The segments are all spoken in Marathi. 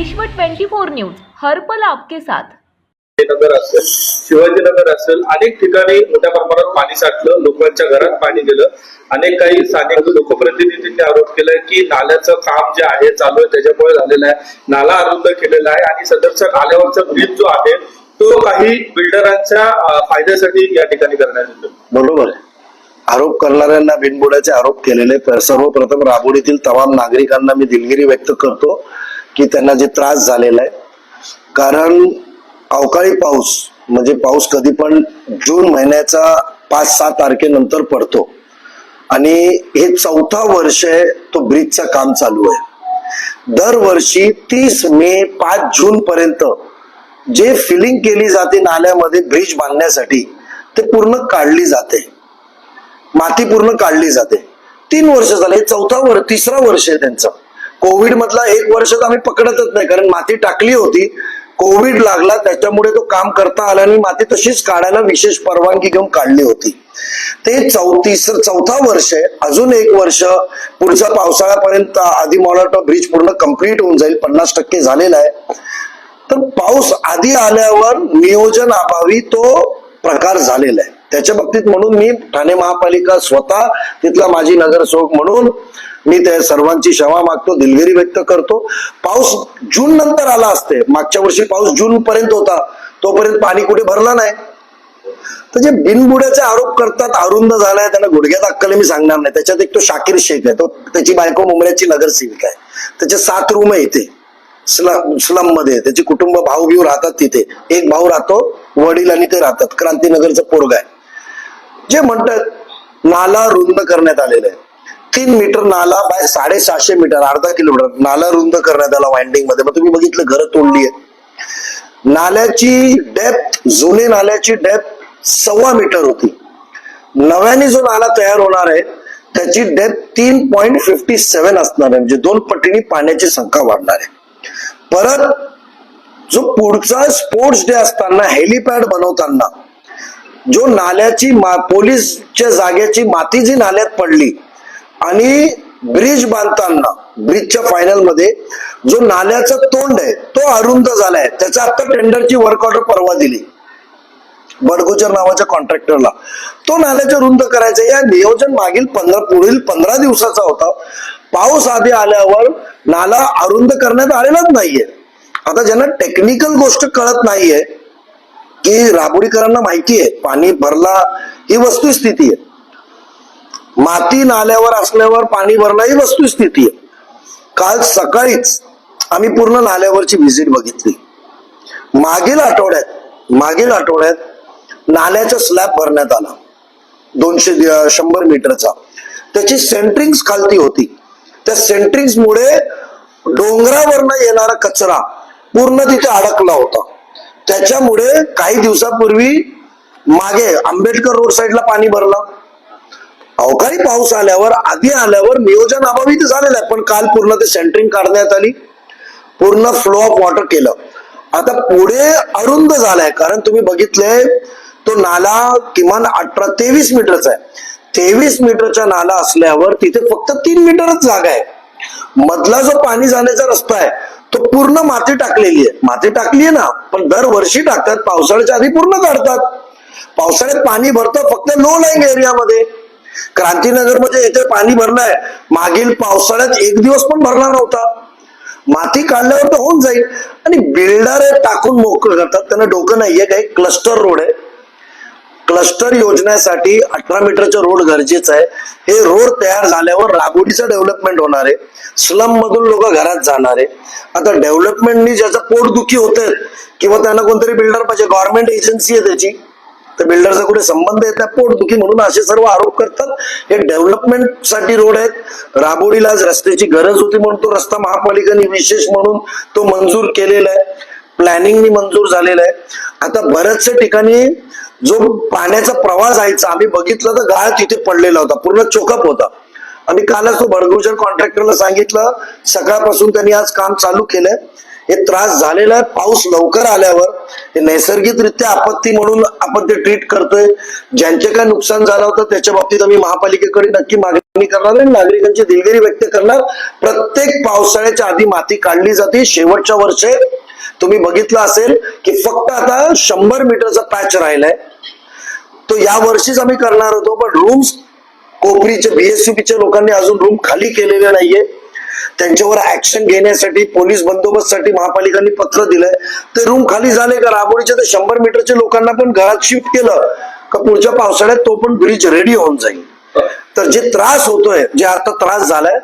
विश्व 24 न्यूज हर्पल आपके साथ. नगर असेल शिवाजीनगर असेल अनेक ठिकाणी मोठ्या प्रमाणात पाणी साठलं लोकांच्या घरात पाणी गेलं. अनेक काही स्थानिक लोकप्रतिनिधींनी आरोप केलाय की नाल्याचं काम जे आहे चालू आहे त्याच्यामुळे झालेलं आहे. नाला अरुंद केलेला आहे आणि सदरच्या नाल्यावरचा ब्रिज जो आहे तो काही बिल्डरांच्या फायद्यासाठी या ठिकाणी करण्यात येतो. बरोबर आहे. आरोप करणाऱ्यांना बिनबुडाचे आरोप केलेले सर्वप्रथम राबोडीतील तमाम नागरिकांना मी दिलगिरी व्यक्त करतो. की त्यांना जे त्रास झालेला आहे. कारण अवकाळी पाऊस म्हणजे पाऊस कधी पण जून महिन्याचा पाच सहा तारखेनंतर पडतो. आणि हे चौथा वर्ष आहे तो ब्रिजचं काम चालू आहे. दरवर्षी तीस मे पाच जून पर्यंत जे फिलिंग केली जाते नाल्यामध्ये ब्रिज बांधण्यासाठी ते पूर्ण काढली जाते. माती पूर्ण काढली जाते. तीन वर्ष झाले चौथा वर्ष तिसरा वर्ष आहे त्यांचं. कोविड मधला एक वर्ष तर आम्ही पकडतच नाही कारण माती टाकली होती. कोविड लागला त्याच्यामुळे तो काम करता आला आणि माती तशीच काढायला विशेष परवानगी घेऊन काढली होती. ते चौतीस चौथा वर्ष आहे. अजून एक वर्ष पुढच्या पावसाळ्यापर्यंत आधी मला ब्रिज पूर्ण कंप्लीट होऊन जाईल. पन्नास टक्के झालेला आहे. तर पाऊस आधी आल्यावर नियोजन अभावी तो प्रकार झालेला आहे. त्याच्या बाबतीत म्हणून मी ठाणे महापालिका स्वतः तिथला माझी नगरसेवक म्हणून मी त्या सर्वांची क्षमा मागतो दिलगिरी व्यक्त करतो. पाऊस जून नंतर आला असते. मागच्या वर्षी पाऊस जून पर्यंत होता. तोपर्यंत पाणी कुठे भरला नाही. तर जे बिनबुड्याचे आरोप करतात अरुंद झालाय त्यांना गुडघ्यात अक्कल मी सांगणार नाही. त्याच्यात एक तो शाकीर शेख आहे. तो त्याची बायको मुंबईची नगरसेविका आहे. त्याचे सात रूम आहे इथे. स्लम स्लममध्ये त्याचे कुटुंब भाऊ बिऊ राहतात तिथे. एक भाऊ राहतो वडील आणि ते राहतात. क्रांतीनगरचं पोरग आहे. जे म्हणतात नाला रुंद करण्यात आलेला आहे. तीन मीटर नाला बाय साडेसहाशे मीटर अर्धा किलोमीटर नाला रुंद करण्यात आला वाइंडिंगमध्ये. मग तुम्ही बघितलं घरं तोडली आहे नाल्याची डेप्थ जुने नाल्याची डेप्थ सव्वा मीटर होती. नव्याने जो नाला तयार होणार आहे त्याची डेप्थ तीन पॉईंट फिफ्टी सेव्हन असणार आहे. म्हणजे दोन पटीने पाण्याची संख्या वाढणार आहे. परत जो पुढचा स्पोर्ट्स डे असताना हेलिपॅड बनवताना जो नाल्याची मा पोलीसच्या जागेची माती जी नाल्यात पडली आणि ब्रिज बांधताना ब्रिजच्या फायनलमध्ये जो नाल्याचा तोंड आहे तो अरुंद झालाय. त्याचा आता टेंडरची वर्क ऑर्डर परवा दिली. बडगुजर नावाच्या कॉन्ट्रॅक्टरला तो नाल्याच्या रुंद करायचा. या नियोजन मागील पंधरा पुढील पंधरा दिवसाचा होता. पाऊस आधी आल्यावर नाला अरुंद करण्यात आलेलाच नाहीये. आता ज्यांना टेक्निकल गोष्ट कळत नाहीये की राबोडीकरांना माहिती आहे पाणी भरला ही वस्तुस्थिती आहे. माती नाल्यावर असल्यावर पाणी भरला ही वस्तुस्थिती आहे. काल सकाळीच आम्ही पूर्ण नाल्यावरची व्हिजिट बघितली. मागील आठवड्यात मागील आठवड्यात नाल्याचा स्लॅब भरण्यात आला. दोनशे शंभर मीटरचा. त्याची सेंट्रिंग्स खालती होती. त्या सेंट्रिंग्स मुळे डोंगरावरनं येणारा कचरा पूर्ण तिथे अडकला होता. त्याच्यामुळे काही दिवसापूर्वी मागे आंबेडकर रोड साईडला पाणी भरलं. अवकाळी पाऊस आल्यावर आधी आल्यावर नियोजन अभावी तर झालेलं आहे. पण काल पूर्ण ते सेंटरिंग काढण्यात आली. पूर्ण फ्लो ऑफ वॉटर केलं. आता पुढे अरुंद झालाय. कारण तुम्ही बघितलंय तो नाला किमान अठरा तेवीस मीटरचा आहे. तेवीस मीटरचा नाला असल्यावर तिथे फक्त तीन मीटरच जागा आहे. मधला जो पाणी जाण्याचा रस्ता आहे तो पूर्ण माती टाकलेली आहे. माती टाकली आहे ना पण दरवर्षी टाकतात. पावसाळ्याच्या आधी पूर्ण काढतात. पावसाळ्यात पाणी भरतं फक्त लो लाईन एरियामध्ये क्रांतीनगरमध्ये येथे पाणी भरलंय. मागील पावसाळ्यात एक दिवस पण भरला नव्हता. माती काढल्यावर तर होऊन जाईल. आणि बिल्डर टाकून मोकळं करतात. त्यांना डोकं नाहीये काही. क्लस्टर रोड आहे. क्लस्टर योजनेसाठी अठरा मीटरचा रोड गरजेचं आहे. हे रोड तयार झाल्यावर रागोटीचं डेव्हलपमेंट होणार आहे. स्लम मधून लोक घरात जाणार आहे. आता डेव्हलपमेंटनी ज्याचं पोटदुखी होते किंवा त्यांना कोणतरी बिल्डर पाहिजे. गव्हर्नमेंट एजन्सी आहे त्याची. तर बिल्डरचा कुठे संबंध येत नाही. पोटदुखी म्हणून असे सर्व आरोप करतात. हे डेव्हलपमेंटसाठी रोड आहेत. राबोडीला आज रस्त्याची गरज होती म्हणून तो रस्ता महापालिकेने विशेष म्हणून तो मंजूर केलेला आहे. प्लॅनिंगनी मंजूर झालेला आहे. आता बऱ्याचशा ठिकाणी जो पाण्याचा प्रवाह जायचा आम्ही बघितलं तर गाळ तिथे पडलेला होता. पूर्ण चोकअप होता. आम्ही कालच तो भडगुजर कॉन्ट्रॅक्टरला सांगितलं सकाळपासून त्यांनी आज काम चालू केलंय. हे त्रास झालेला आहे. पाऊस लवकर आल्यावर हे नैसर्गिकरित्या आपत्ती म्हणून आपण ते ट्रीट करतोय. ज्यांचे काय नुकसान झालं होतं त्याच्या बाबतीत आम्ही महापालिकेकडे नक्की मागणी करणार आणि नागरिकांची दिलगिरी व्यक्त करणार. प्रत्येक पावसाळ्याच्या आधी माती काढली जाते. शेवटच्या वर्षे तुम्ही बघितलं असेल की फक्त आता शंभर मीटरचा पॅच राहिलाय. तो या वर्षीच आम्ही करणार होतो पण रूम्स कोपरीचे बीएससीबीच्या लोकांनी अजून रूम खाली केलेले नाहीये. त्यांच्यावर ऍक्शन घेण्यासाठी पोलीस बंदोबस्तसाठी महापालिकांनी पत्र दिलंय. ते रूम खाली झाले का? राबोडीच्या तर शंभर मीटरच्या लोकांना पण घरात शिफ्ट केलं. का पुढच्या पावसाळ्यात तो पण ब्रिज रेडी होऊन जाईल? तर जे त्रास होतोय जे आता त्रास झालाय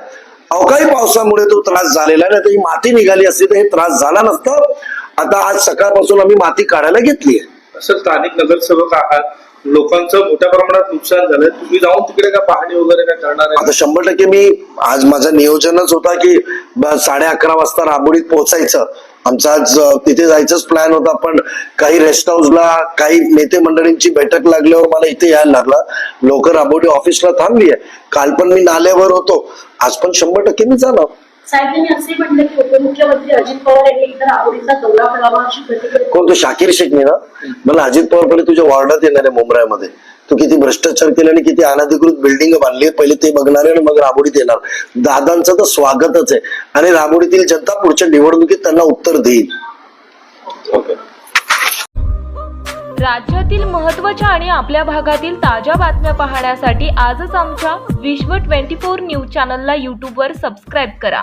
अवकाळी पावसामुळे तो त्रास झालेला आहे. नाही तर ही माती निघाली असते तर हे त्रास झाला नसतं. आता आज सकाळपासून आम्ही माती काढायला घेतली आहे असं स्थानिक नगरसेवक आहात. लोकांचं मोठ्या प्रमाणात नुकसान झालंय. तुम्ही जाऊन तिकडे का पाहणी वगैरे काय करणार आहे? आता शंभर टक्के मी आज माझं नियोजनच होता की ब- साडे अकरा वाजता राबोडीत पोहोचायचं. आमचा आज तिथे जायचंच प्लॅन होता पण काही रेस्ट हाऊसला काही नेते मंडळींची बैठक लागल्यावर मला इथे यायला लागला. लवकर राबोडी ऑफिसला थांबली आहे काल पण मी नाल्यावर होतो. आज पण शंभर टक्के मी जाणार साहेब यांनी असे म्हटले की उपमुख्यमंत्री अजित पवार यांनी इतर आवडीचा दौरा करावा अशी प्रतिक्रिया कोण? तो शाकीर शेखनी ना? मला अजित पवार पहिले तुझ्या वॉर्डात येणार आहे मुंबईमध्ये तू किती भ्रष्टाचार केले आणि किती अनधिकृत बिल्डिंग बांधली पहिले ते बघणार आहे आणि मग राबोडीत येणार. दादांचं तर स्वागतच आहे. आणि राबोडीतील जनता पुढच्या निवडणुकीत त्यांना उत्तर देईल. ओके राज्यातील महत्त्वाच्या आणि आपल्या भागातील ताज्या बातम्या पाहण्यासाठी आजच आमच्या विश्व ट्वेंटी फोर न्यूज चॅनलला यूट्यूबवर सबस्क्राईब करा.